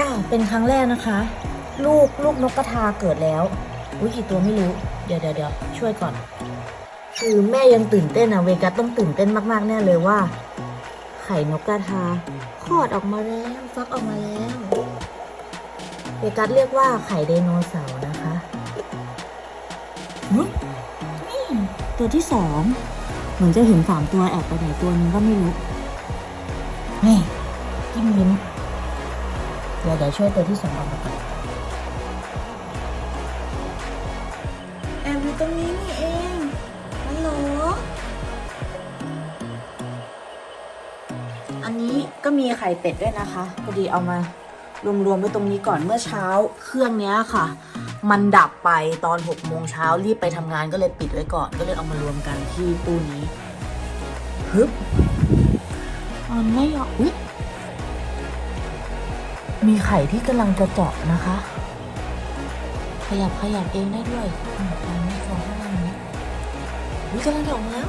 เจ้าเป็นครั้งแรกนะคะ ลูกลูกนกกระทาเกิดแล้วอุ้ยกี่ตัวไม่รู้ เดี๋ยวเดี๋ยวเดี๋ยวช่วยก่อน คือแม่ยังตื่นเต้นอะเวกัสต้องตื่นเต้นมากๆแน่เลยว่า ไข่นกกระทาคลอดออกมาแล้วฟักออกมาแล้วเวกัสเรียกว่าไข่ไดโนเสาร์นะคะอุ๊ยนี่ตัวที่สองเหมือนจะเห็นสามตัวแอบไปไหนตัวนึงก็ไม่รู้ เดี๋ยวเดี๋ยวช่วยตัวที่สองออกมาก่อนแอบอยู่ตรงนี้นี่เองฮัลโหลอันนี้ก็มีไข่เป็ดด้วยนะคะ พอดีเอามารวมๆไว้ตรงนี้ก่อนเมื่อเช้าเครื่องเนี้ยค่ะ มันดับไปตอน6โมงเช้ารีบไปทำงานก็เลยปิดไว้ก่อน ก็เลยเอามารวมกันที่ตู้นี้ฮึบมันไม่ยอมอุ๊ย มีไข่ที่กำลังจะเจาะนะคะ ขยับขยับเองได้ด้วยอืมอันนี้ฟองข้างล่างนี้อุ๊ยกำลังจะออกมาแล้ว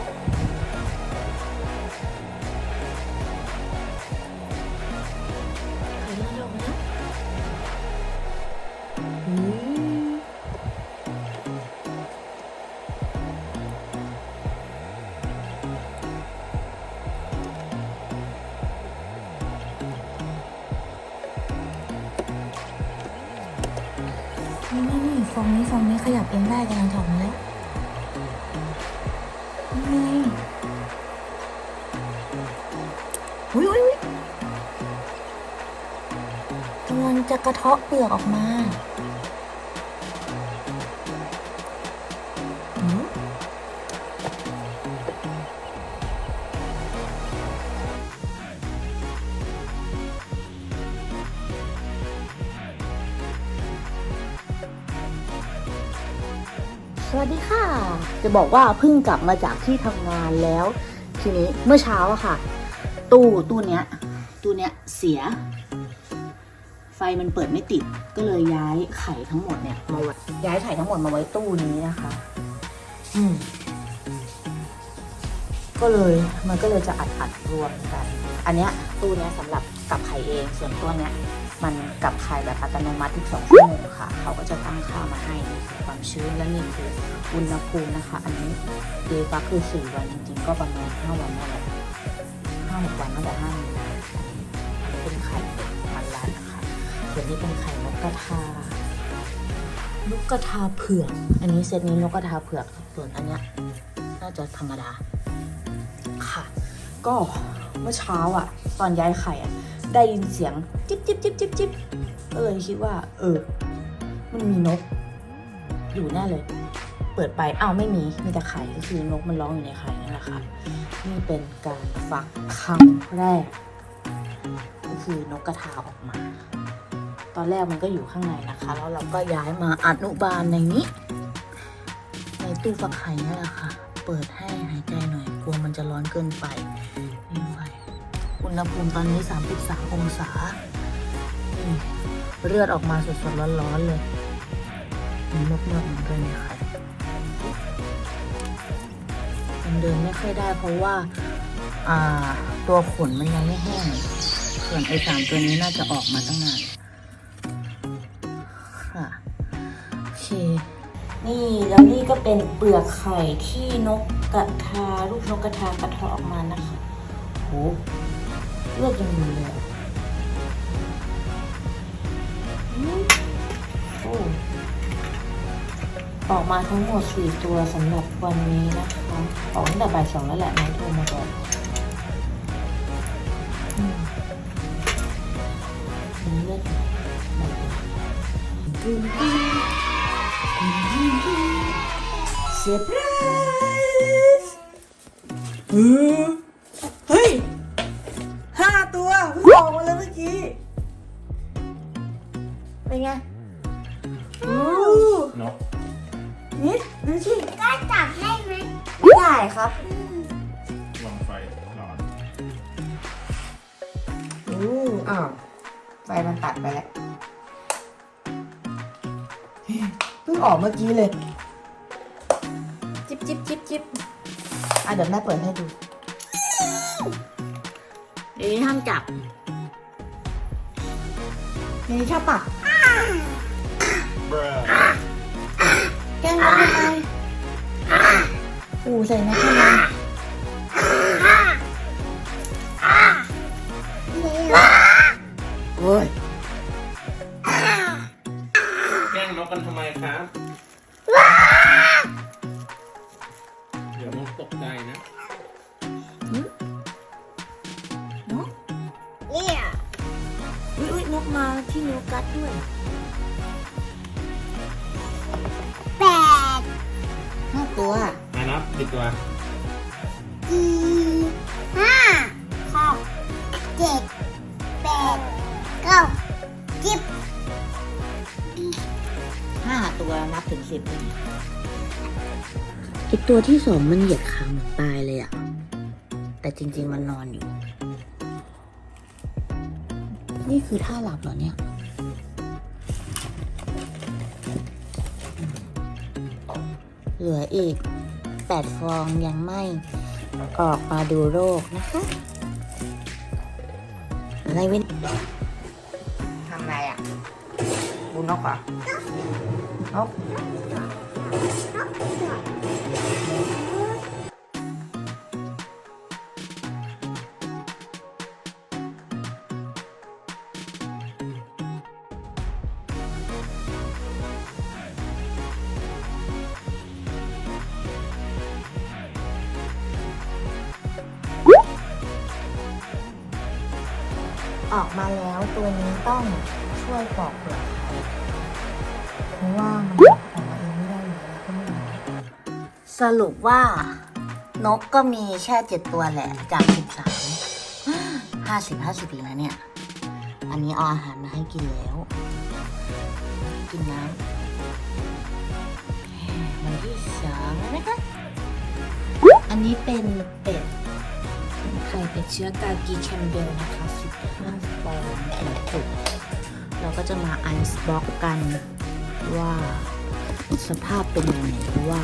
ฟองนี้ฟองนี้ขยับเองได้กำลังถออกมาแล้วนี่ไงอุ้ยอุ้ยอุ้ยกำลังจะกระเทาะเปลือกออกมา สวัสดีค่ะ จะบอกว่าเพิ่งกลับมาจากที่ทำงานแล้ว ทีนี้เมื่อเช้าอะค่ะ ตู้ตู้เนี้ย ตู้เนี้ยเสีย ไฟมันเปิดไม่ติด ก็เลยย้ายไข่ทั้งหมดเนี่ยมาไว้ย้ายไข่ทั้งหมดมาไว้ตู้นี้นะคะ อืมก็เลยมันก็เลยจะอัดอัดรวมกัน อันเนี้ยตู้เนี้ยสำหรับกับไข่เองส่วนตัวเนี้ย มันกับไข่แบบอัตโนมัติทุกสองชั่วโมงค่ะ เขาก็จะตั้งค่ามาให้ความชื้นและนี่คืออุณหภูมินะคะ อันนี้เดฟักคือสี่วันจริงๆ ก็ประมาณห้าวันนั่นแหละห้าหกวันตั้งแต่ห้ามีนาอันนี้เป็นไข่มันลันนะคะส่วนนี้เป็นไข่นกกระทานกกระทาเผือก อันนี้เซตนี้นกกระทาเผือก ส่วนอันเนี้ยน่าจะธรรมดา ค่ะ ก็เมื่อเช้าอะ ตอนย้ายไข่อะ ได้ยินเสียงจิ๊บจิ๊บจิ๊บจิ๊บจิ๊บก็เลยคิดว่า เออ มันมีนก อยู่แน่เลย เปิดไปอ้าวไม่มีมีแต่ไข่ก็คือนกมันร้องอยู่ในไข่นั่นแหละค่ะนี่เป็นการฟักครั้งแรก ก็คือนกกระทาออกมา ตอนแรกมันก็อยู่ข้างในนะคะ แล้วเราก็ย้ายมาอนุบาลในนี้ ในตู้ฟักไข่นี่นแหละค่ะ เปิดให้หายใจหน่อยกลัวมันจะร้อนเกินไป อุณหภูมิตอนนี้ 33 องศาเลือดออกมาสดๆร้อนๆเลยมีมากๆเหมือนกันเนี่ยค่ะยังเดินไม่ค่อยได้เพราะว่าอ่าตัวขนมันยังไม่แห้ง ส่วนไอ้สามตัวนี้น่าจะออกมาตั้งนานค่ะโอเคนี่แล้วนี่ก็เป็นเปลือกไข่ที่นกกระทาลูกนกกระทากระเทาะออกมานะคะโห ลือดยังอยู่เลยอะอืมโอ้ออกมาทั้งหมดสี่ตัวสำหรับวันนี้นะคะออกตั้งแต่บ่ายสองแล้วแหละนายโทรมาบอกอืมมีเลือดไหมเซอร์ไพรส์ เป็นไงอู้เนาะนิดดูสิก็จับได้ไหมได้ครับวางไฟร้อนอู้อ้าวไฟมันตัดไปแล้วเพิ่งออกเมื่อกี้เลย จิบจิบจิบจิบอะเดี๋ยวแม่เปิดให้ดูเดี๋ยวนี้ห้ามจับนี่ชอบปะ Bruh. แกล้งนกทำไมปู่ใส่นกทำไมโอ้ยแกล้งนกกันทำไมครับ เดี๋ยวนกตกใจนะ นกเนี่ยอุ้ยอุ้ยนกมาที่นิ้วกัดด้วย ตัวมานับผิดตัวสี่ห้าหกเจ็ดแปดเก้าสิบห้าตัวนับถึงสิบเลยอีกตัวที่สองมันเหยียดขาเหมือนตายเลยอะแต่จริง ๆ มันนอนอยู่ นี่คือท่าหลับเหรอเนี่ย เหลืออีกแปดฟองยังไม่ออกมาดูโรคนะคะอะไรเว้นทำอะไรอะบูนกเหรอนก ออกมาแล้วตัวนี้ต้องช่วยปอกเปลือกไข่เพราะว่ามันออกมาเองไม่ได้อยู่แล้วก็ไม่รู้สรุปว่านกก็มีแค่เจ็ดตัวแหละจากสิบสามห้าสิบห้าสิบอีแล้วเนี่ย อันนี้เอาอาหารมาให้กินแล้ว กินน้ำวันที่สองนะคะอันนี้เป็นเป็ด ไข่เป็ดเชื้อกากีแคมเบลนะคะ15ฟองแข็งตุกเราก็จะมาอันบ็อกกันว่าสภาพเป็นยังไงว่า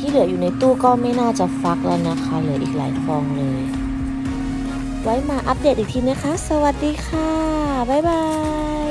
ที่เหลืออยู่ในตู้ก็ไม่น่าจะฟักแล้วนะคะ เหลืออีกหลายฟองเลย ไว้มาอัปเดตอีกทีนะคะ สวัสดีค่ะ บ๊ายบาย